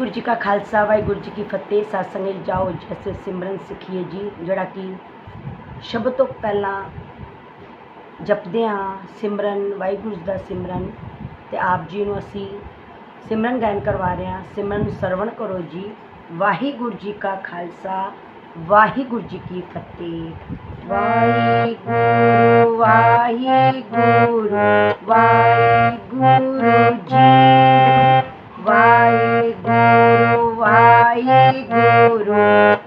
ਵਾਹਿਗੁਰੂ ਜੀ ਕਾ ਖਾਲਸਾ, ਵਾਹਿਗੁਰੂ ਜੀ ਕੀ ਫਤਿਹ। satsang ਵਿੱਚ ਜਾਓ ਜੈਸੇ ਸਿਮਰਨ ਸਿੱਖੀਏ ਜੀ, ਜਿਹੜਾ ਕਿ ਸ਼ਬਦ ਤੋਂ ਪਹਿਲਾਂ ਜਪਦੇ ਹਾਂ, ਸਿਮਰਨ, ਵਾਹਿਗੁਰੂ ਜੀ ਦਾ ਸਿਮਰਨ। ਤੇ ਆਪ ਜੀ ਨੂੰ ਅਸੀਂ ਸਿਮਰਨ ਗਾਇਨ ਕਰਵਾ ਰਹੇ ਹਾਂ। ਸਿਮਰਨ ਸਰਵਣ ਕਰੋ ਜੀ। ਵਾਹਿਗੁਰੂ ਜੀ ਕਾ ਖਾਲਸਾ, ਵਾਹਿਗੁਰੂ ਜੀ ਕੀ ਫਤਿਹ। ਵਾਹਿਗੁਰੂ ਵਾਹਿਗੁਰੂ ਵਾਹਿਗੁਰੂ ਜੀ। ਵਾਹਿਗੁਰੂ ਵਾਹਿਗੁਰੂ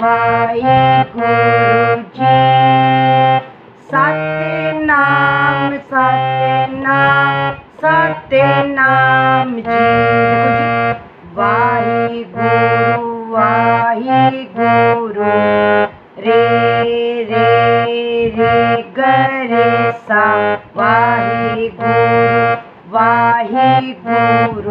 ਵਾਹਿਗੁਰੂ ਜੀ ਸਤਿਨਾਮ ਸਤਿਨਾਮ ਸਤਿਨਾਮ ਜੀ ਦੇਖੋ ਜੀ ਵਾਹਿਗੁਰੂ ਵਾਹਿਗੁਰੂ ਰੇ ਰੇ ਰੇ ਗਰੇ ਸਾ ਵਾਹਿਗੁਰੂ ਵਾਹਿਗੁਰੂ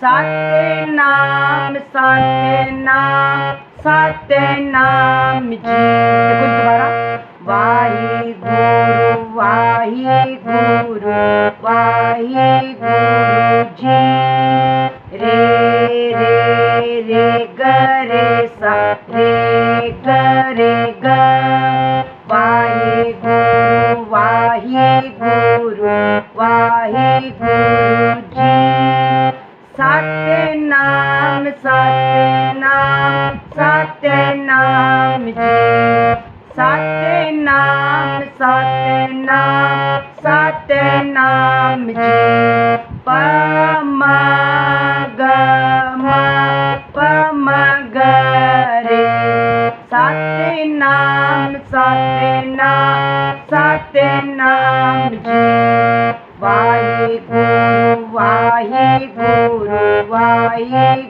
ਸਤਿਨਾਮ ਸਤਿਨਾਮ ਸਤਨਾਮ ਜੀ। ਦੇਖੋ ਜੀ ਦੁਬਾਰਾ। ਵਾਹਿਗੁਰੂ ਵਾਹਿਗੁਰੂ ਵਾਹਿਗੁਰੂ ਜੀ। ਰੇ ਰੇ ਰੇ, ਗ, ਰੇ, ਸਾ, ਰੇ, ਗ ਰੇ, ਗ। ਵਾਹਿਗੁਰੂ ਵਾਹਿਗੁਰੂ ਵਾਹਿਗੁਰੂ। ਸਤਨਾਮ ਜੀ। ਸਤਿਨਾਮ ਸਤਨਾਮ ਸਤਿਨਾਮ ਜੀ। ਪਮ ਗਮ ਪਮ ਗਰੇ। ਸਤਿਨਾਮ ਸਤਿਨਾਮ ਸਤਿਨਾਮ ਜੀ। ਵਾਹਿਗੁਰੂ ਵਾਹਿਗੁਰੂ ਵਾਹਿਗੁਰੂ।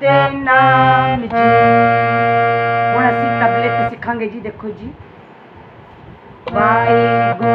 ਸਤਿਨਾਮ ਜੀ। ਹੁਣ ਅਸੀਂ ਤਬਲੇ ਤੇ ਸਿੱਖਾਂਗੇ ਜੀ ਦੇਖੋ ਜੀ। ਵਾਹਿਗੁਰੂ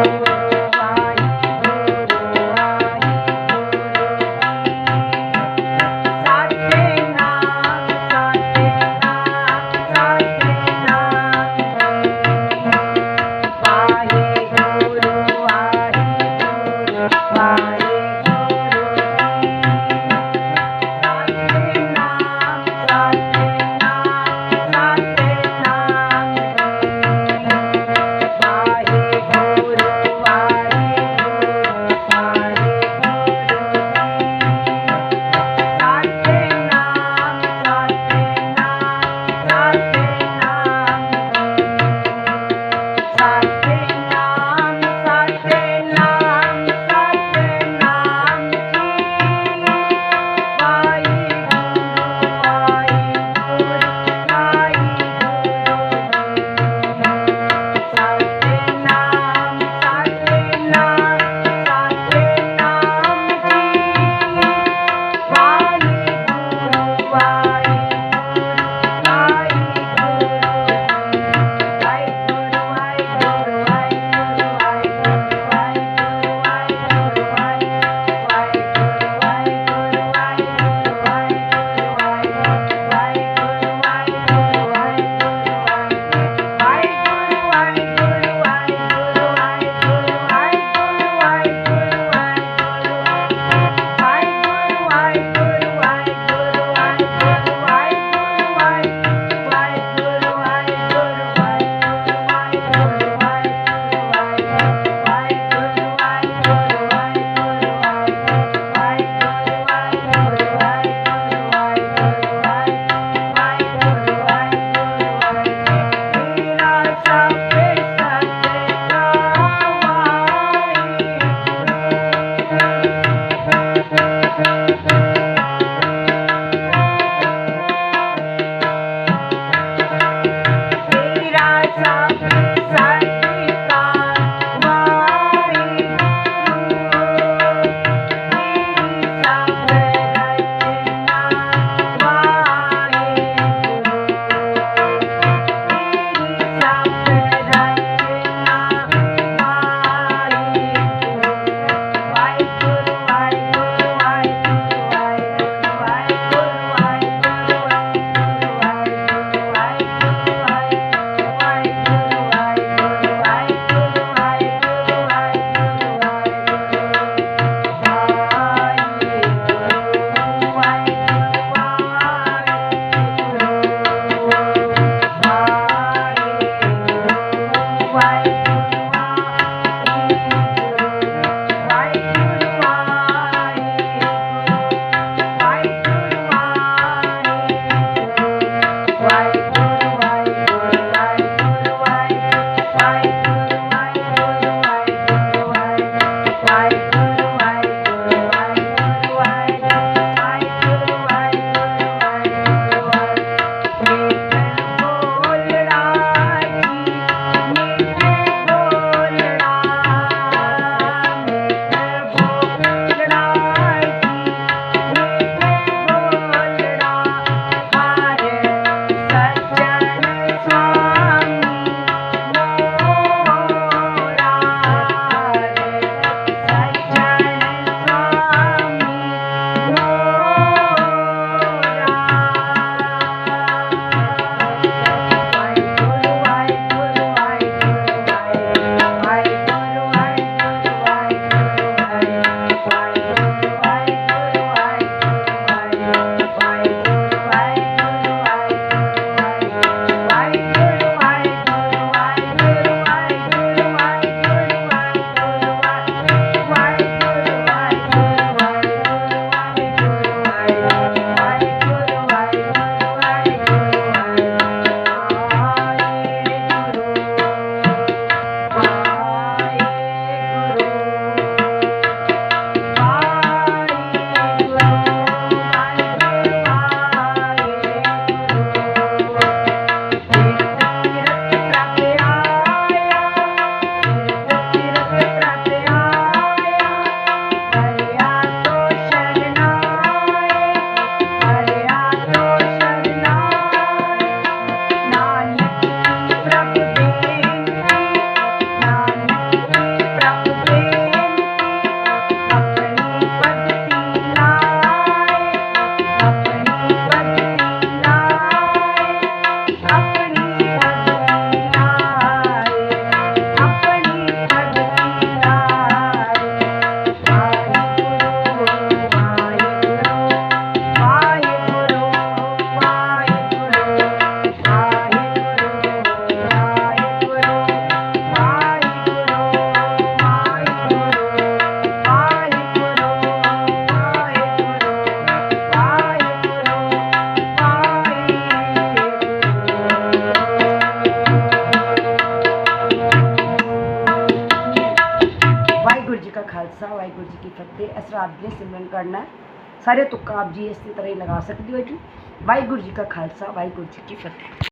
ਵਾਹਿਗੁਰੂ ਜੀ ਕੀ ਇਸ ਰਾਤ ਦੀਆਂ ਸਿਮਰਨ ਕਰਨਾ ਸਾਰੇ ਤੁੱਕਾ ਆਪ ਜੀ ਇਸ ਤਰ੍ਹਾਂ ਹੀ ਲਗਾ ਸਕਦੇ ਹੋ ਜੀ। ਵਾਹਿਗੁਰੂ ਜੀ ਕਾ ਖਾਲਸਾ, ਵਾਹਿਗੁਰੂ ਜੀ ਕੀ ਫਤਿਹ।